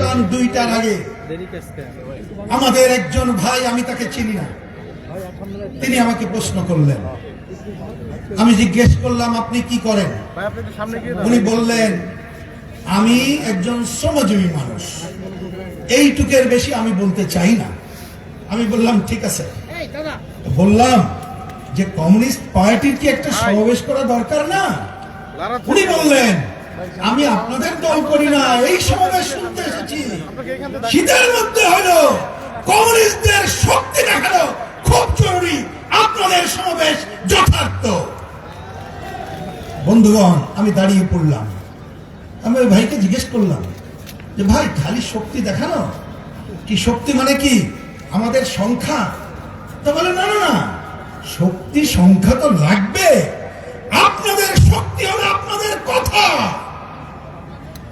আসলাম দুইটার আগে। আমাদের একজন ভাই আমি তাকে চিনি না। তিনি আমাকে প্রশ্ন করলেন। আমি জিজ্ঞেস করলাম আপনি কি করেন? ভাই আপনি একটু সামনে গিয়ে উনি বললেন আমি একজন শ্রমজীবী মানুষ। এইটুকের বেশি আমি বলতে চাই না। আমি বললাম ঠিক আছে। বললাম যে কমিউনিস্ট পার্টির কি একটা সমাবেশ করা দরকার না? উনি বললেন আমি আপনাদের দল করি না, এই সমাবেশ শুনতে এসেছি। শীতের মধ্যে হলো, কমিউনিস্টদের শক্তি দেখানো খুব জরুরি, আপনাদের সমাবেশ যথার্থ। বন্ধুগণ, আমি দাঁড়িয়ে পড়লাম। আমি ওই ভাইকে জিজ্ঞেস করলাম যে, ভাই, খালি শক্তি দেখানো? কি শক্তি মানে কি? আমাদের সংখ্যা? তো বলে, না না শক্তি সংখ্যা তো লাগবে। আপনাদের শক্তি হলো আপনাদের কথা।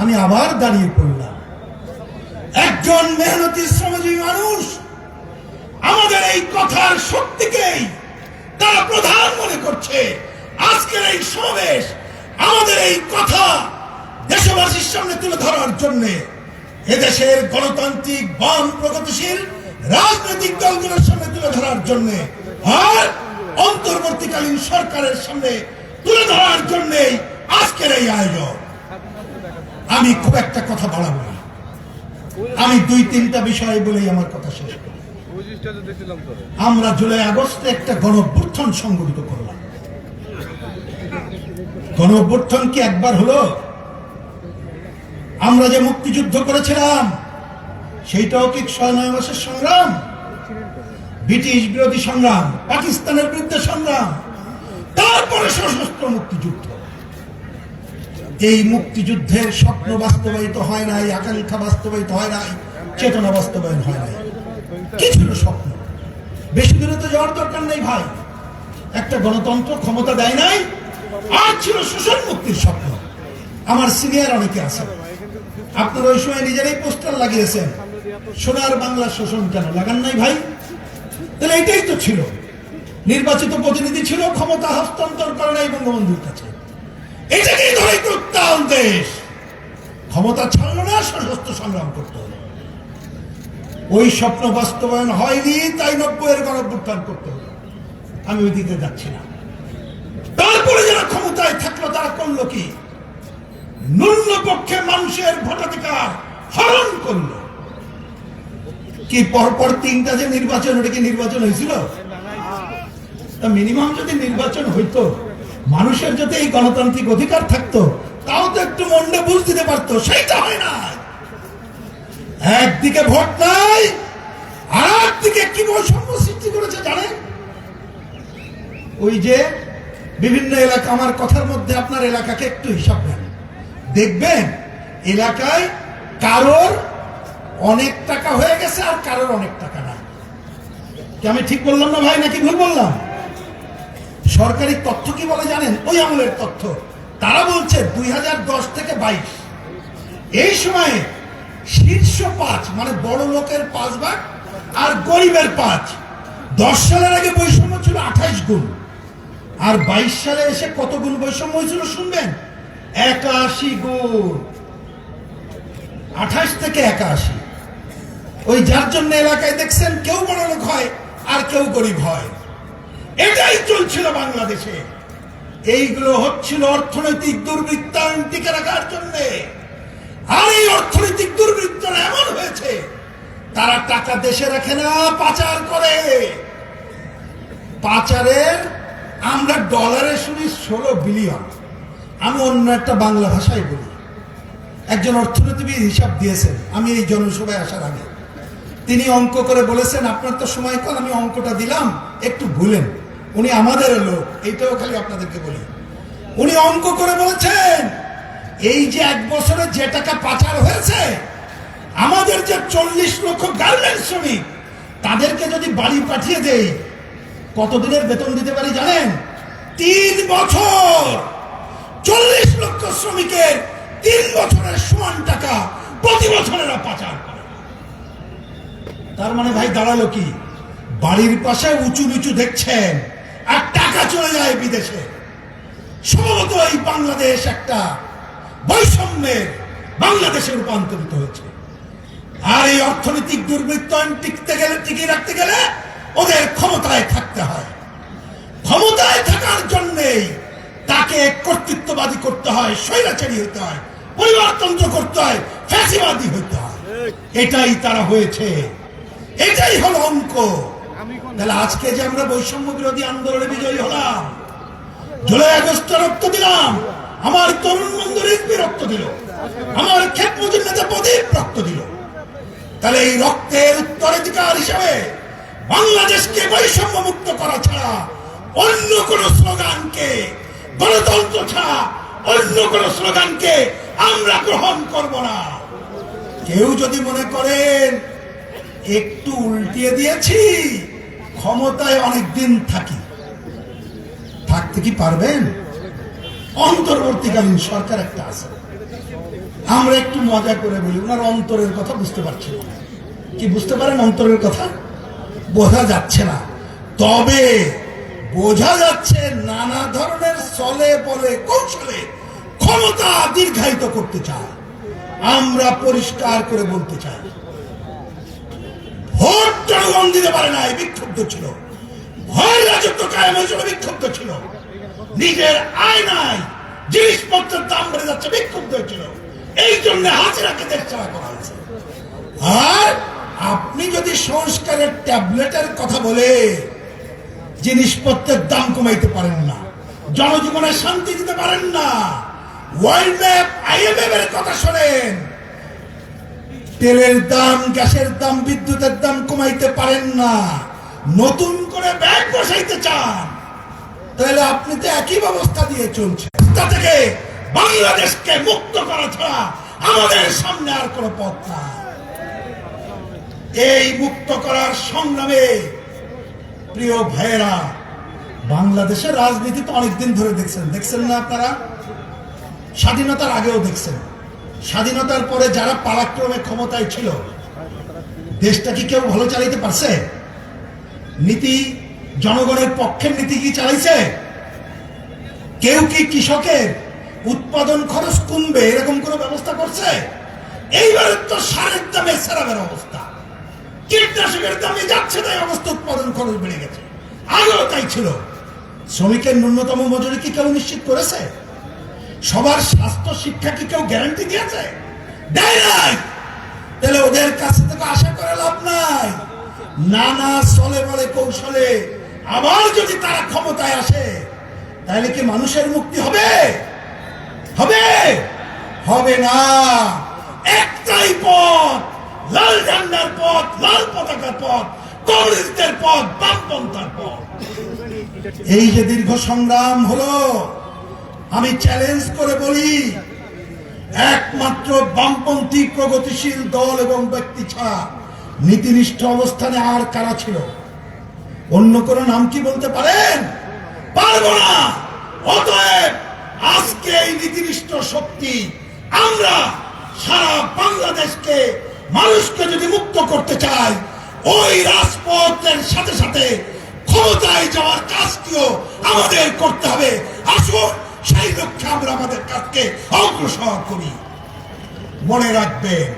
আমি আবার দাঁড়িয়ে পড়লাম। একজন মেহনতি শ্রমজীবী মানুষ আমাদের এই কথার শক্তিকেই তারা প্রধান মনে করছে। আজকের এই সমাবেশ আমাদের এই কথা দেশবাসীর সামনে তুলে ধরার জন্য এদেশের গণতান্ত্রিক, বাম, প্রগতিশীল রাজনৈতিক দলগুলোর সামনে তুলে ধরার জন্য আর অন্তর্বর্তীকালীন সরকারের সামনে তুলে ধরার জন্যই আজকের এই আয়োজন। আমি খুব একটা কথা বাড়াবো না। আমি দুই, তিনটা বিষয় বলেই আমার কথা শেষ করি। আমরা জুলাই আগস্টে একটা গণঅভ্যুত্থান সংগঠিত করলাম। গণঅভ্যুত্থান কি একবার হলো? আমরা যে মুক্তিযুদ্ধ করেছিলাম, সেইটাও কি ছয় নয় মাসের সংগ্রাম? ব্রিটিশ বিরোধী সংগ্রাম, পাকিস্তানের বিরুদ্ধে সংগ্রাম, তারপরে সশস্ত্র মুক্তিযুদ্ধ। এই মুক্তিযুদ্ধের স্বপ্ন বাস্তবায়িত হয় নাই, আকাঙ্ক্ষা বাস্তবায়িত হয় নাই, চেতনা বাস্তবায়ন হয় নাই। কি ছিল স্বপ্ন? বেশি দূরে তো যাওয়ার দরকার নেই ভাই। একটা গণতন্ত্র ক্ষমতা দেয় নাই, আর ছিল শোষণ মুক্তির স্বপ্ন। আমার সিনিয়র অনেকে আছে আপনারা ওই সময় নিজেরাই পোস্টার লাগিয়েছেন, সোনার বাংলা শোষণ কেন? লাগান নাই ভাই? তাহলে এটাই তো ছিল। নির্বাচিত প্রতিনিধি ছিল, ক্ষমতা হস্তান্তর করে নাই বঙ্গবন্ধুর কাছে এটাকেই ধরে তো উত্তাল দেশ। ক্ষমতা ছাড়লো না, সশস্ত্র সংগ্রাম করতে হলো ওই স্বপ্ন বাস্তবায়ন হয়নি, তাই নব্বইয়ের গণভ্যুত্থান করতে হলো আমি ওই দিকে যাচ্ছি না। তারপরে যারা ক্ষমতায় থাকল, তারা করল কি? পক্ষে মানুষের ভোটাধিকার হরণ করল। কি পরপর তিনটা যে নির্বাচন, ওটা কি নির্বাচন হয়েছিল? মিনিমাম যদি নির্বাচন হইতো, মানুষের যদি এই গণতান্ত্রিক অধিকার থাকতো তাও তো একটু মন্ডে বুঝ দিতে পারতো, সেইটা হয় না। একদিকে ভোট নাই আর একদিকে কি বৈষম্য সৃষ্টি করেছে জানেন? ওই যে বিভিন্ন এলাকা, আমার কথার মধ্যে আপনার এলাকাকে একটু হিসাব নেন। দেখবেন, এলাকায় কারোর অনেক টাকা হয়ে গেছে আর কারোর অনেক টাকা না কি আমি ঠিক বললাম না ভাই, নাকি ভুল বললাম? সরকারি তথ্য কি বলে জানেন? ওই আমলের তথ্য। তারা বলছে দুই হাজার দশ থেকে বাইশ। এই সময়ে শীর্ষ পাঁচ মানে বড় লোকের পাঁচ ভাগ আর গরিবের পাঁচ। দশ সালের আগে বৈষম্য ছিল আঠাইশ গুণ। আর বাইশ সালে এসে কত গুণ বৈষম্য হয়েছিল শুনবেন? একাশি গুণ। আঠাশ থেকে একাশি। ওই যার জন্য এলাকায় দেখছেন কেউ বড় লোক হয় আর কেউ গরিব হয়। এটাই চলছিল বাংলাদেশে। এইগুলো হচ্ছিল অর্থনৈতিক দুর্বৃত্তায়ন টিকে রাখার জন্য। আর এই অর্থনৈতিক দুর্বৃত্তরা এমন হয়েছে, তারা টাকা দেশে রাখে না, পাচার করে। পাচারের আমরা ডলারে শুনি ষোলো বিলিয়ন। আমি অন্য একটা বাংলা ভাষায় বলি। একজন অর্থনীতিবিদ হিসাব দিয়েছেন, আমি এই জনসভায় আসার আগে। তিনি অঙ্ক করে বলেছেন, আপনার তো সময় কল আমি অঙ্কটা দিলাম, একটু ভুলেন। উনি আমাদের লোক, এইটাও খালি আপনাদেরকে বলি। উনি অঙ্ক করে বলেছেন, এই যে এক বছরে যে টাকা পাচার হয়েছে, আমাদের যে চল্লিশ লক্ষ গার্মেন্টস শ্রমিক, তাদেরকে যদি বাড়ি পাঠিয়ে দেই, কতদিনের বেতন দিতে পারি জানেন? তিন বছর। চল্লিশ লক্ষ শ্রমিকের তিন বছরের সমান টাকা প্রতি বছরেরা পাচার করে। তার মানে ভাই দাঁড়াল কি? বাড়ির পাশে উঁচু নিচু দেখছেন। আর টাকা চলে যায় বিদেশে। সম্ভবত এই বাংলাদেশ একটা বৈষম্যের বাংলাদেশে রূপান্তরিত হয়েছে। অর্থনৈতিক দুর্বৃত্তায়ন টিকতে গেলে, টিকিয়ে রাখতে গেলে ওদের ক্ষমতায় থাকতে হয়। ক্ষমতায় থাকার জন্যেই তাকে কর্তৃত্ববাদী করতে হয়, স্বৈরাচারী হতে হয়, পরিবারতন্ত্র করতে হয়, ফ্যাসিবাদী হতে হয়। এটাই তারা হয়েছে। এটাই হলো অঙ্ক। তাহলে আজকে যে আমরা বৈষম্য বিরোধী আন্দোলনে বিজয়ী হলাম, জুলাই আগস্টে রক্ত দিলাম, আমার তরুণ বন্ধু রিজভি রক্ত দিল, আমার ক্ষেত মজুর নেতা প্রদীপ রক্ত দিল। তাহলে এই রক্তের উত্তরাধিকার হিসাবে বাংলাদেশকে বৈষম্য মুক্ত করা ছাড়া অন্য কোন স্লোগানকে, গণতন্ত্র ছাড়া অন্য কোন স্লোগানকে আমরা গ্রহণ করব না। কেউ যদি মনে করেন, একটু উল্টিয়ে দিয়েছি ক্ষমতায় অনেকদিন থাকি। থাকতে কি পারবেন? অন্তর্বর্তীকালীন সরকার একটা আছে। আমরা একটু মজা করে বলি, ওনার অন্তরের কথা বুঝতে পারছি না। কি বুঝতে পারেন অন্তরের কথা? বোঝা যাচ্ছে না। তবে বোঝা যাচ্ছে নানা ধরনের চলে বলে কৌশলে ক্ষমতা দীর্ঘায়িত করতে চায়। আমরা পরিষ্কার করে বলতে চাই। ভোট জনগণ দিতে পারে নাই, বিক্ষুব্ধ ছিল। ভয়ের রাজত্ব কায়েম হয়েছিল, বিক্ষুব্ধ ছিল। নিজের আয় নাই জিনিসপত্রের দাম বেড়ে যাচ্ছে, বিক্ষুব্ধ হয়েছিল। এই জন্য হাজিরাকে দেশ চালা করা হয়েছে। আর আপনি যদি সংস্কারের ট্যাবলেটের কথা বলে, জিনিসপত্রের দাম কমাইতে পারেন না, জনজীবনে শান্তি দিতে পারেন না, ওয়ার্ল্ড ম্যাপ, আইএমএফ এর কথা শোনেন তেলের দাম, গ্যাসের দাম, বিদ্যুতের দাম কমাইতে পারেন না। নতুন করে ব্যাগ বসাইতে চান। তাহলে আপনি তো একই ব্যবস্থা দিয়ে চলছে তা থেকে বাংলাদেশকে মুক্ত করা ছাড়া আমাদের সামনে আর কোনো পথ নাই। এই মুক্ত করার সংগ্রামে, প্রিয় ভাইয়েরা, বাংলাদেশের রাজনীতি তো অনেকদিন ধরে দেখছেন। দেখছেন না আপনারা? স্বাধীনতার আগেও দেখছেন। স্বাধীনতার পরে যারা পালাক্রমে ক্ষমতায় ছিল, দেশটা কি কেউ ভালো চালাইতে পারছে? নীতি, জনগণের পক্ষের নীতি কি চালাইছে? কেউ কি কৃষকের উৎপাদন খরচ কমবে, এরকম কোনো ব্যবস্থা করছে? এইবারে তো সারের দামে সেরাবের অবস্থা। কীটনাশকের দামে যাচ্ছে তাই অবস্থা উৎপাদন খরচ বেড়ে গেছে। আগেও তাই ছিল। শ্রমিকের ন্যূনতম মজুরি কি কেউ নিশ্চিত করেছে? সবার স্বাস্থ্য শিক্ষা কি কেউ গ্যারান্টি দিয়েছে? তাহলে ওদের কাছে থেকে আশা করে লাভ নাই। নানা চলে বলে কৌশলে আবার যদি তারা ক্ষমতায় আসে, তাহলে কি মানুষের মুক্তি হবে? হবে! হবে না! একটাই পথ, লাল ঝান্ডার পথ, লাল পতাকার পথ, কংগ্রেসদের পথ, বামপন্থার পথ। এই যে দীর্ঘ সংগ্রাম হলো আমি চ্যালেঞ্জ করে বলি, একমাত্র বামপন্থী প্রগতিশীল দল এবং ব্যক্তি ছাড়া নীতিনিষ্ঠ অবস্থানে আর কারা ছিল? অন্য কোন নাম কি বলতে পারেন? পারব না! অতএব আজকে এই নীতিনিষ্ঠ শক্তি আমরা সারা বাংলাদেশকে মানুষকে যদি মুক্ত করতে চাই, ওই রাজপথের সাথে সাথে ক্ষমতায় যাওয়ার কাজটিও আমাদের করতে হবে। আসুন সেই লক্ষ্যে আমরা আমাদের কাজকে অগ্রসর করি। মনে রাখবেন,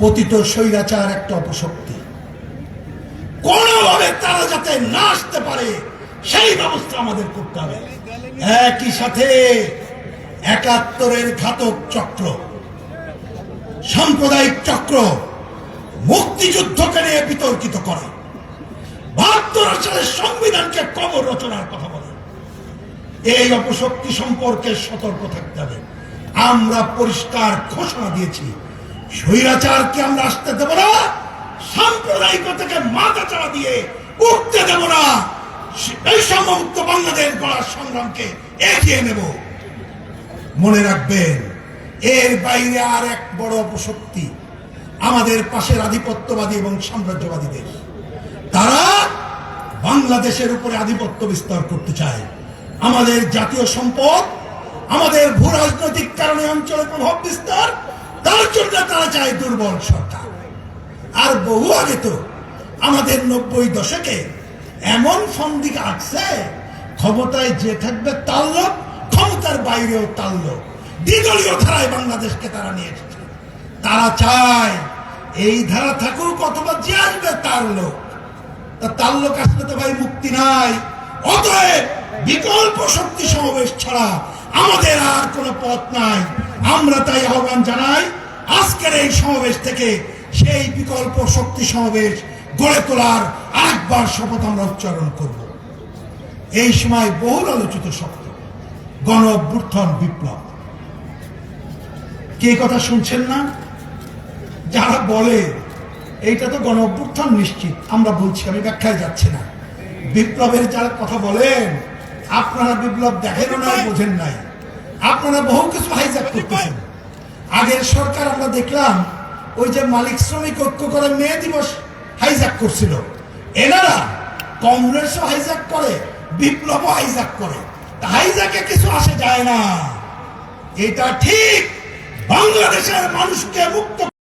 পতিত স্বৈরাচার একটা অপশক্তি। কোনোভাবে তারা যাতে না আসতে পারে, সেই ব্যবস্থা আমাদের করতে হবে। একই সাথে একাত্তরের ঘাতক চক্র, সাম্প্রদায়িক চক্র মুক্তিযুদ্ধকে নিয়ে বিতর্কিত করে। বাহাত্তর সালের সংবিধানকে কবর রচনার কথা এই অপশক্তি সম্পর্কে সতর্ক থাকতে হবে। আমরা পরিষ্কার ঘোষণা দিয়েছি, স্বৈরাচারকে আমরা আসতে দেব না, সাম্প্রদায়িকতাকে মাথা চাড়া দিয়ে উঠতে দেব না। এই সম্মুক্ত বাংলাদেশ গড়ার সংগ্রামকে এগিয়ে নেব। মনে রাখবেন, এর বাইরে আর এক বড় অপশক্তি আমাদের পাশের আধিপত্যবাদী এবং সাম্রাজ্যবাদী দেশ। তারা বাংলাদেশের উপরে আধিপত্য বিস্তার করতে চায়। আমাদের জাতীয় সম্পদ, আমাদের ভূ রাজনৈতিক কারণে অঞ্চলে প্রভাব বিস্তার, তার জন্য তারা চায় দুর্বল সরকার। আর বহু আগে তো আমাদের নব্বই দশকে এমন ফন্দিকে আসছে, ক্ষমতায় যে থাকবে তার লোক, ক্ষমতার বাইরেও তার লোক। দ্বিদলীয় ধারায় বাংলাদেশকে তারা নিয়ে এসেছে। তারা চায় এই ধারা থাকুক অথবা যে আসবে তার লোক। তার লোক আসলে তো ভাই মুক্তি নাই। অতএব বিকল্প শক্তি সমাবেশ ছাড়া আমাদের আর কোনো পথ নাই। আমরা তাই আহ্বান জানাই, আজকের এই সমাবেশ থেকে সেই বিকল্প শক্তি সমাবেশ গড়ে তোলার আরেকবার শপথ আমরা উচ্চারণ করব। এই সময় বহুল আলোচিত শব্দ গণ অভ্যুত্থান বিপ্লব। কে কথা শুনছেন না? যারা বলে, এইটা তো গণ অভ্যুত্থান নিশ্চিত, আমরা বলছি, আমি ব্যাখ্যায় যাচ্ছি না। বিপ্লবের যারা কথা বলেন আপনারা বিপ্লব দেখেনও নাই বোঝেন নাই। আপনারা বহু কিছু হাইজ্যাক করতেছেন। আগের সরকার আমরা দেখলাম, ওই যে মালিক শ্রমিক ঐক্য করে মে দিবস হাইজ্যাক করছিল। এনারা কংগ্রেসও হাইজ্যাক করে, বিপ্লবও হাইজ্যাক করে। তা হাইজ্যাকে কিছু আসে যায় না। এটা ঠিক বাংলাদেশের মানুষকে মুক্ত